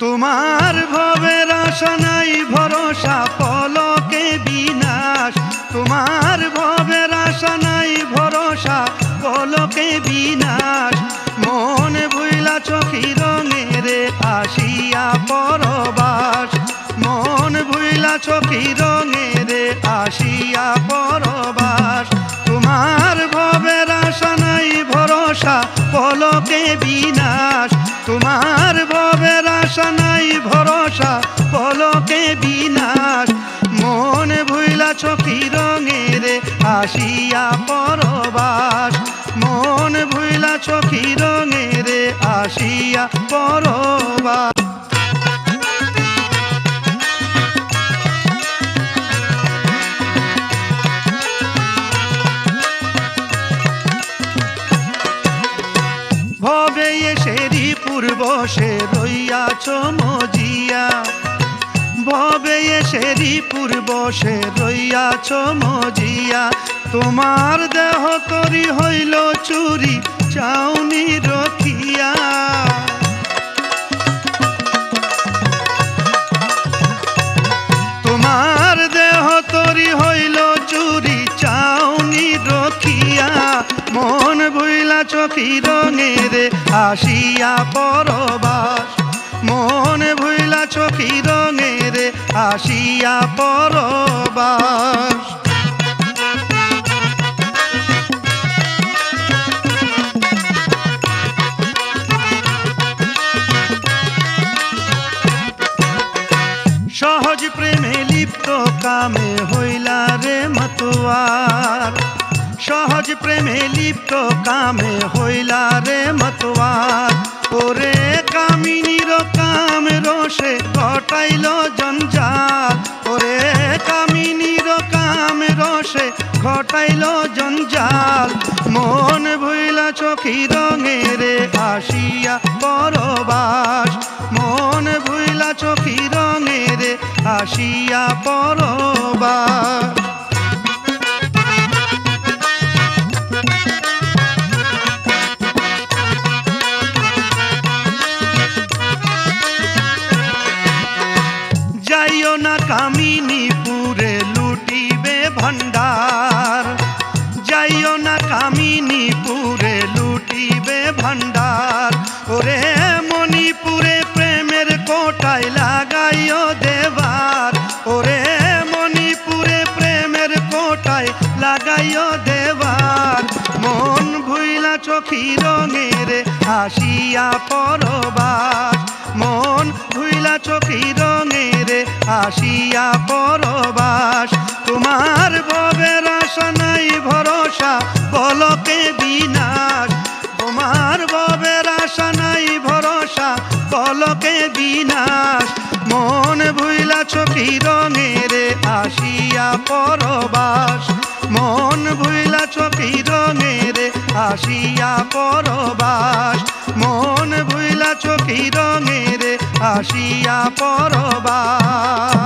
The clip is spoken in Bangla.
তোমার ভবের আশা নাই, ভরসা পলকে বিনাশ। তোমার ভবের আশা নাই, ভরসা পলকে বিনাশ। মন ভুইলা চোখি রঙেরে আসিয়া পরবাস। মন ভুইলা চোখি রঙেরে আসিয়া পরবাস। তোমার ভবের আশা নাই, ভরসা পলকে বিনাশ। তোমার ভরসা, পলকে বিনাশ। মন ভুইলা চোখি রঙের আসিয়া পরবাস। মন ভুইলা চোখি রঙের আসিয়া পরবাস। এসেরি পূর্ব সে রইয়াছ মজিয়া। ভবে এসেরি পূর্ব সে রইয়াছ মজিয়া। তোমার দেহ তরি হইল চুরি চাউনি ভুইলা চোখি রঙেরে আসিয়া পরবাস। মন ভুইলা চোখি রঙেরে আসিয়া পরবাস। সহজ প্রেমে লিপ্ত কামে হইলা রে মতোয়ার। সহজ প্রেমে লিপ্ত কামে হইলা রে মতোয়ার। ওরে কামিনীর কাম রসে ঘটাইল জঞ্জাল। ওরে কামিনীর কাম রসে ঘটাইল জঞ্জাল। মন ভুইলা চোখি রঙেরে আসিয়া পরবাস। মন ভুইলা চোখি রঙেরে আসিয়া পরবাস। কামিনীপুরে লুটিবে ভণ্ডার। যাইও না কামিনীপুরে লুটিবে ভণ্ডার। ওরে মণিপুরে প্রেমের কোটায় লাগাইও দেবার। ওরে মণিপুরে প্রেমের কোটায় লাগাইও দেবার। মন ভুইলা চোখি রঙেরে আসিয়া পরবাস আসিয়া পরবাস। তোমার ভবের আশা নাই, ভরসা, বলকে বিনাশ। তোমার ভবের আশা নাই, ভরসা, বলকে বিনাশ। মন ভুইলা চোখি রঙেরে আসিয়া পরবাস। মন ভুইলা চোখি রঙেরে আসিয়া পরবাস আসিয়া পরবাস